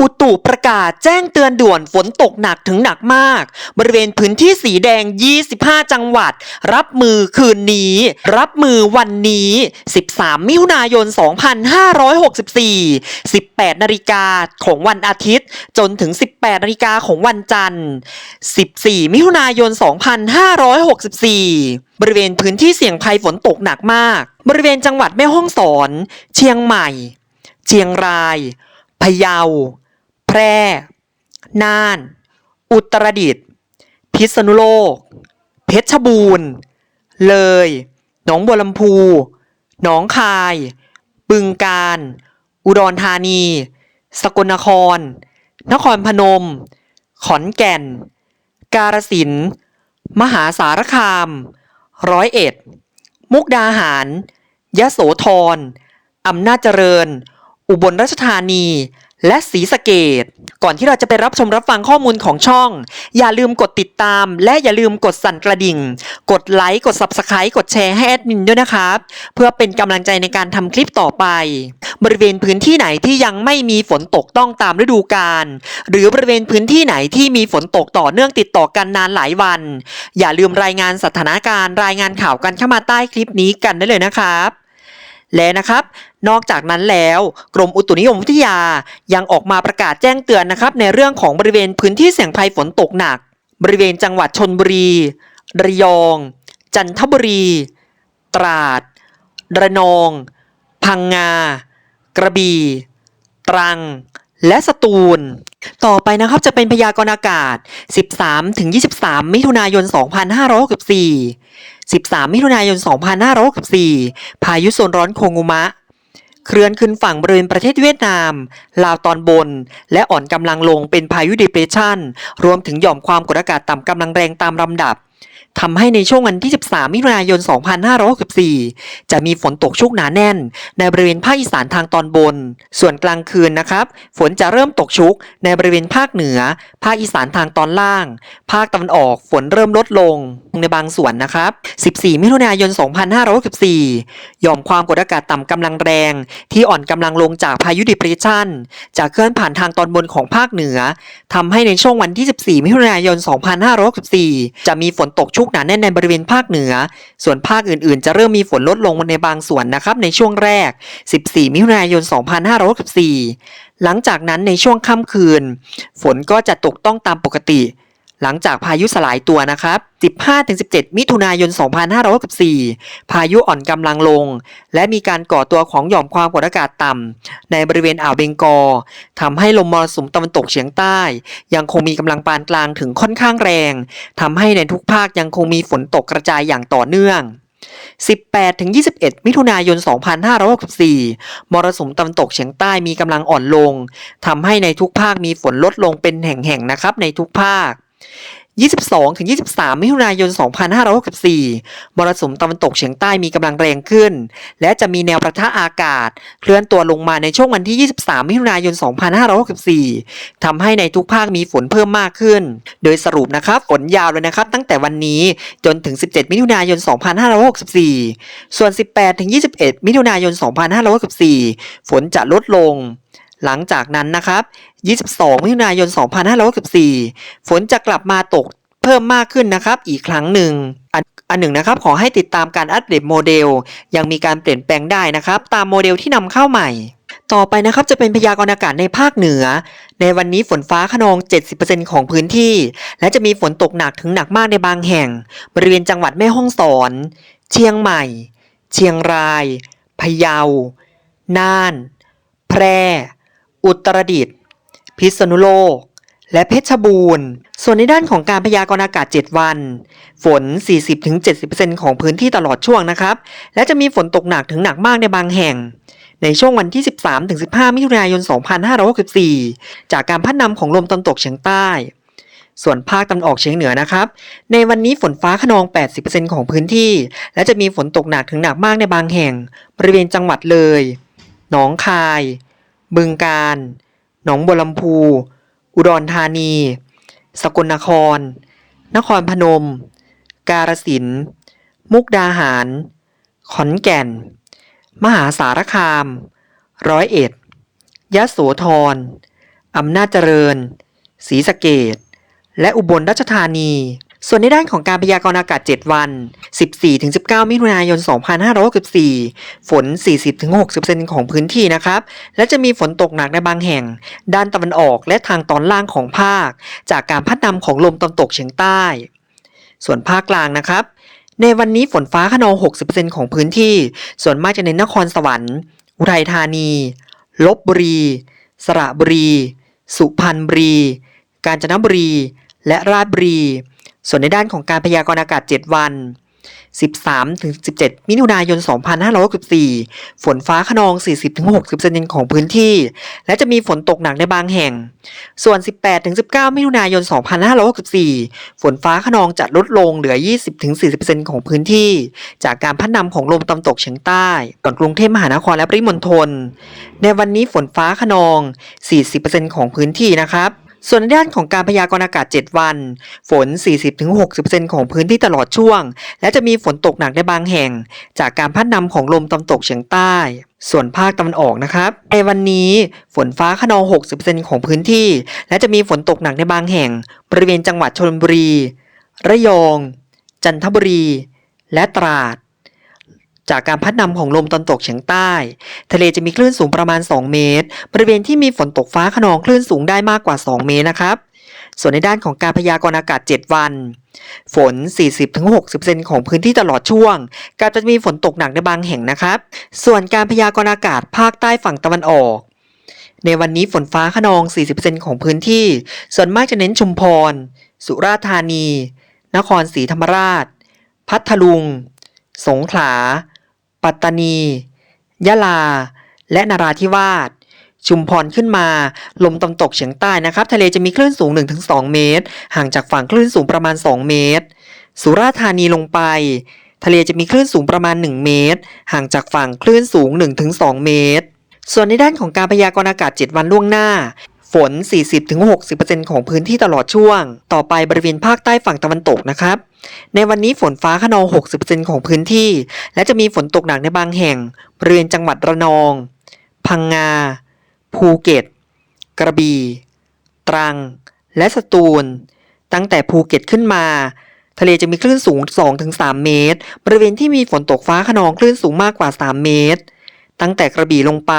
อุตุประกาศแจ้งเตือนด่วนฝนตกหนักถึงหนักมาก บริเวณพื้นที่สีแดง 25 จังหวัด รับมือคืนนี้ รับมือวันนี้ 13 มิถุนายน 2564 18 นาฬิกาของวันอาทิตย์ จนถึง 18 นาฬิกาของวันจันทร์ 14 มิถุนายน 2564บริเวณพื้นที่เสี่ยงภัยฝนตกหนักมาก บริเวณจังหวัดแม่ฮ่องสอน เชียงใหม่ เชียงราย พะเยา แพร่ น่าน อุตรดิตถ์ พิษณุโลก เพชรบูรณ์ เลย หนองบัวลำพู หนองคาย บึงกาฬ อุดรธานี สกลนคร นครพนม ขอนแก่น กาฬสินธุ์มหาสารคาม ร้อยเอ็ด มุกดาหาร ยะโสธร อำนาจเจริญ อุบลราชธานี และศรีสะเกดก่อนที่เราจะไปรับชมรับฟังข้อมูลของช่อง อย่าลืมกดติดตาม และอย่าลืมกดสั่นกระดิ่ง กดไลค์กด Subscribe กดแชร์ให้แอดมินด้วยนะครับ เพื่อเป็นกำลังใจในการทำคลิปต่อไป บริเวณพื้นที่ไหนที่ยังไม่มีฝนตกต้องตามฤดูกาลหรือบริเวณพื้นที่ไหนที่มีฝนตกต่อเนื่องติดต่อกันนานหลายวัน อย่าลืมรายงานสถานการณ์ รายงานข่าวกันเข้ามาใต้คลิปนี้กันได้เลยนะครับและนะครับ นอกจากนั้นแล้ว กรมอุตุนิยมวิทยายังออกมาประกาศแจ้งเตือนนะครับ ในเรื่องของบริเวณพื้นที่เสี่ยงภัยฝนตกหนัก บริเวณจังหวัดชนบุรี ระยอง จันทบุรี ตราด ระนอง พังงา กระบี่ ตรัง และสตูล ต่อไปนะครับจะเป็นพยากรณ์อากาศ 13ถึง23 มิถุนายน 2564 13 มิถุนายน 2564 พายุโซนร้อนโคงุมะ เคลื่อนขึ้นฝั่งบริเวณประเทศเวียดนาม ลาวตอนบน และอ่อนกำลังลงเป็นพายุดิเพรสชันรวมถึงหย่อมความกดอากาศต่ำกำลังแรงตามลำดับ ทำให้ในช่วงวันที่ 13 มิถุนายน 2564 จะมีฝนตกชุกหนาแน่น ในบริเวณภาคอีสานทางตอนบน ส่วนกลางคืนนะครับ ฝนจะเริ่มตกชุกในบริเวณภาคเหนือ ภาคอีสานทางตอนล่าง ภาคตะวันออกฝนเริ่มลดลงในบางส่วนนะครับ 14 มิถุนายน 2564หย่อมความกดอากาศต่ำกำลังแรง ที่อ่อนกำลังลงจากพายุดิเพรสชันจะเคลื่อนผ่านทางตอนบนของภาคเหนือทำให้ในช่วงวันที่ 14 มิถุนายน 2564 จะมีฝนตกชุกหนาแน่นในบริเวณภาคเหนือ ส่วนภาคอื่นๆ จะเริ่มมีฝนลดลงในบางส่วนนะครับในช่วงแรก 14 มิถุนายน 2564 หลังจากนั้นในช่วงค่ำคืน ฝนก็จะตกต้องตามปกติ หลังจากพายุสลายตัวนะครับ 15-17 มิถุนายน 2564 พายุอ่อนกำลังลง และมีการก่อตัวของหย่อมความกดอากาศต่ำในบริเวณอ่าวเบงกอทำให้ลมมรสุมตะวันตกเฉียงใต้ ยังคงมีกำลังปานกลางถึงค่อนข้างแรงทำให้ในทุกภาคยังคงมีฝนตกกระจายอย่างต่อเนื่อง18-21 มิถุนายน 2564 มรสุมตะวันตกเฉียงใต้มีกำลังอ่อนลง ทำให้ในทุกภาคมีฝนลดลงเป็นแห่งๆ นะครับในทุกภาค 22-23 มิถุนายน 2564 มรสุมตะวันตกเฉียงใต้มีกำลังแรงขึ้น และจะมีแนวประทะอากาศ เคลื่อนตัวลงมาในช่วงวันที่ 23 มิถุนายน 2564 ทำให้ในทุกภาคมีฝนเพิ่มมากขึ้น โดยสรุปนะครับฝนยาวเลยนะครับ ตั้งแต่วันนี้จนถึง 17 มิถุนายน 2564 ส่วน 18-21 มิถุนายน 2564 ฝนจะลดลง หลังจากนั้นนะครับ 22 มิถุนายน 2564 ฝนจะกลับมาตกเพิ่มมากขึ้นนะครับอีกครั้งหนึ่งอันอันหนึ่งนะครับขอให้ติดตามการอัปเดตโมเดล ยังมีการเปลี่ยนแปลงได้นะครับ ตามโมเดลที่นำเข้าใหม่ ต่อไปนะครับจะเป็นพยากรณ์อากาศในภาคเหนือ ในวันนี้ฝนฟ้าขนอง 70%ของพื้นที่ และจะมีฝนตกหนักถึงหนักมากในบางแห่ง บริเวณจังหวัดแม่ฮ่องสอน เชียงใหม่ เชียงราย พะเยา น่าน แพร่ อุตรดิตถ์พิษณุโลก และเพชรบูรณ์ ส่วนในด้านของการพยากรณ์อากาศ 7 วัน ฝน 40-70%ของพื้นที่ตลอดช่วงนะครับ และจะมีฝนตกหนักถึงหนักมากในบางแห่ง ในช่วงวันที่ 13-15 มิถุนายน 2564 จากการพัดนำของลมตะวันตกเฉียงใต้ส่วนภาคตะวันออกเฉียงเหนือนะครับ ในวันนี้ฝนฟ้าขนอง 80%ของพื้นที่ และจะมีฝนตกหนักถึงหนักมากในบางแห่ง บริเวณจังหวัดเลย หนองคาย บึงกาฬ หนองบัวลำพู อุดรธานี สกลนคร นครพนม กาฬสินธุ์ มุกดาหาร ขอนแก่น มหาสารคาม ร้อยเอ็ด ยะโสธร อำนาจเจริญ ศรีสะเกดและอุบลราชธานี ส่วนในด้านของการพยากรณ์อากาศ 7 วัน 14-19 มิถุนายน 2564 ฝน 40-60%ของพื้นที่นะครับ และจะมีฝนตกหนักในบางแห่ง ด้านตะวันออกและทางตอนล่างของภาค จากการพัดนำของลมตะวันตกเฉียงใต้ ส่วนภาคกลางนะครับ ในวันนี้ฝนฟ้าขนอง 60%ของพื้นที่ ส่วนมากจะเน้นนครสวรรค์ อุทัยธานี ลบบุรี สระบุรี สุพรรณบุรี กาญจนบุรี และราชบุรี ส่วนในด้านของการพยากรณ์อากาศ 7 วัน 13-17 มิถุนายน 2564 ฝนฟ้าขนอง 40-60เซนของพื้นที่ และจะมีฝนตกหนักในบางแห่ง ส่วน 18-19 มิถุนายน 2564 ฝนฟ้าขนองจะลดลงเหลือ 20-40%ของพื้นที่ จากการพัดนำของลมตะวันตกเฉียงใต้ก่อนกรุงเทพมหานครและปริมณฑล ในวันนี้ฝนฟ้าขนอง 40%ของพื้นที่นะครับ ส่วนด้านของการพยากรณ์อากาศ 7 วัน ฝน 40-60%ของพื้นที่ตลอดช่วง และจะมีฝนตกหนักในบางแห่ง จากการพัดนำของลมตะวันตกเฉียงใต้ ส่วนภาคตะวันออกนะครับ ในวันนี้ฝนฟ้าขนอง 60%ของพื้นที่ และจะมีฝนตกหนักในบางแห่ง บริเวณจังหวัดชลบุรี ระยอง จันทบุรี และตราด จากการพัดนำของลมตะวันตกเฉียงใต้ ทะเลจะมีคลื่นสูงประมาณ 2 เมตร บริเวณที่มีฝนตกฟ้าขนองคลื่นสูงได้มากกว่า 2 เมตรนะครับ ส่วนในด้านของการพยากรณ์อากาศ 7 วัน ฝน 40-60%ของพื้นที่ตลอดช่วงกับจะมีฝนตกหนักในบางแห่งนะครับ ส่วนการพยากรณ์อากาศภาคใต้ฝั่งตะวันออก ในวันนี้ฝนฟ้าขนอง 40%ของพื้นที่ ส่วนมากจะเน้นชุมพร สุราษฎร์ธานี นครศรีธรรมราช พัทลุง สงขลา ปัตตานี ยะลา และนราธิวาสชุมพรขึ้นมา ลมตะวันตกเฉียงใต้นะครับ ทะเลจะมีคลื่นสูง 1-2 เมตร ห่างจากฝั่งคลื่นสูงประมาณ 2 เมตร สุราษฎร์ธานีลงไป ทะเลจะมีคลื่นสูงประมาณ 1 เมตร ห่างจากฝั่งคลื่นสูง 1-2 เมตร ส่วนในด้านของการพยากรณ์อากาศ 7 วันล่วงหน้า ฝน 40-60%ของพื้นที่ตลอดช่วง ต่อไปบริเวณภาคใต้ฝั่งตะวันตกนะครับ ในวันนี้ฝนฟ้าขนอง 60%ของพื้นที่ และจะมีฝนตกหนักในบางแห่งบริเวณจังหวัดระนอง พังงา ภูเก็ต กระบี่ ตรัง และสตูล ตั้งแต่ภูเก็ตขึ้นมา ทะเลจะมีคลื่นสูง 2-3 เมตร บริเวณที่มีฝนตกฟ้าขนองคลื่นสูงมากกว่า 3 เมตร ตั้งแต่กระบี่ลงไป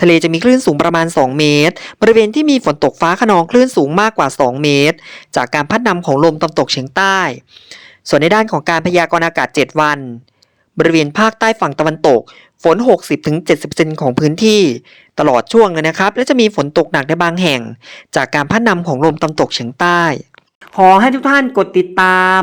ทะเลจะมีคลื่นสูงประมาณ 2 เมตร บริเวณที่มีฝนตกฟ้าขนองคลื่นสูงมากกว่า 2 เมตร จากการพัดนำของลมตะวันตกเฉียงใต้ ส่วนในด้านของการพยากรณ์อากาศ 7 วัน บริเวณภาคใต้ฝั่งตะวันตก ฝน 60-70%ของพื้นที่ ตลอดช่วงเลยนะครับ และจะมีฝนตกหนักในบางแห่ง จากการพัดนำของลมตะวันตกเฉียงใต้ ขอให้ทุกท่านกดติดตาม